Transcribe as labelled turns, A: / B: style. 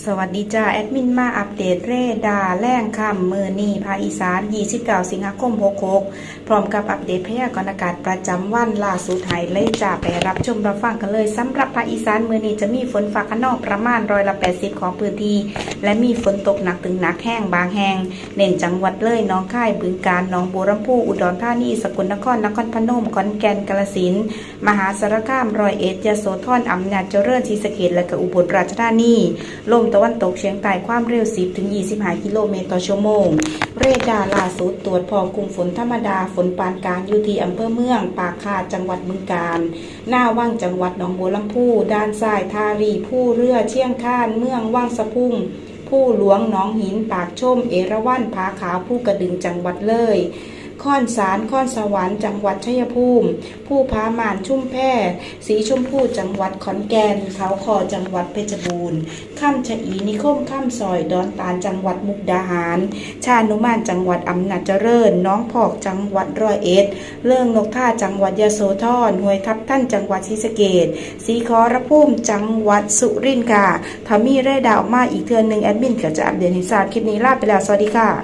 A: สวัสดีจ้าแอดมินมาอัปเดตเรดาร์แรงค่ำมือนีภาคอีสาน 29 สิงหาคม 66 พร้อมกับอัปเดตพยากรณ์อากาศประจำวันล่าสุดไทยเลยจ้าไปรับชมรับฟังกันเลยสำหรับภาคอีสานมือนีจะมีฝนฟ้าขนองประมาณร้อยละ 80 ของพื้นที่ และมีฝนตกหนักถึงหนักแห้งบางแห่งเน้นจังหวัดเลยน้องค่ายบึงกาฬหนองบัวลำพูอุดรธานีสกลนครนครพนมขอนแก่นกาฬสินมหาสารคามร้อยเอ็ดยโสธรอำนาจเจริญศรีสะเกษและก็อุบลราชธานีลมตะวันตกเฉียงใต้ความเร็ว 10 ถึง 25 กิโลเมตรต่อชั่วโมง เรดาร์ล่าสุดตรวจพบกลุ่มฝนธรรมดาฝนปานกลางอยู่ที่อำเภอเมือง ปากคาดจังหวัดบึงกาฬหน้าว่างจังหวัดหนองบัวลำพูด้านซ้ายทารีผู้เรือเชียงคานเมืองว่างสะพุ่งผู้หลวงหนองหินปากชม เอราวัณผาขาวผู้กระดึงจังหวัดเลย ค่อนสารค่อนสวรรค์จังหวัดชัยภูมิ ผู้พามานชุ่มแพสีชมพูจังหวัดขอนแก่นเขาคอจังหวัดเพชรบูรณ์ข้ามชะอีนิคมข้ามซอยดอนตาลจังหวัดมุกดาหาร ชานุมานจังหวัดอำนาจเจริญ น้องพอกจังหวัดร้อยเอ็ด เรื่องนกท่าจังหวัดยโสธรห้วยทับท่านจังหวัดศรีสะเกดสีขอระพุ่มจังหวัดสุรินทร์ค่ะถ้ามีเร่ดาร์ออกมาอีกเทือนหนึ่งแอดมินก็จะอัปเดตให้ทราบคลิปนี้ลาไปแล้วสวัสดีค่ะ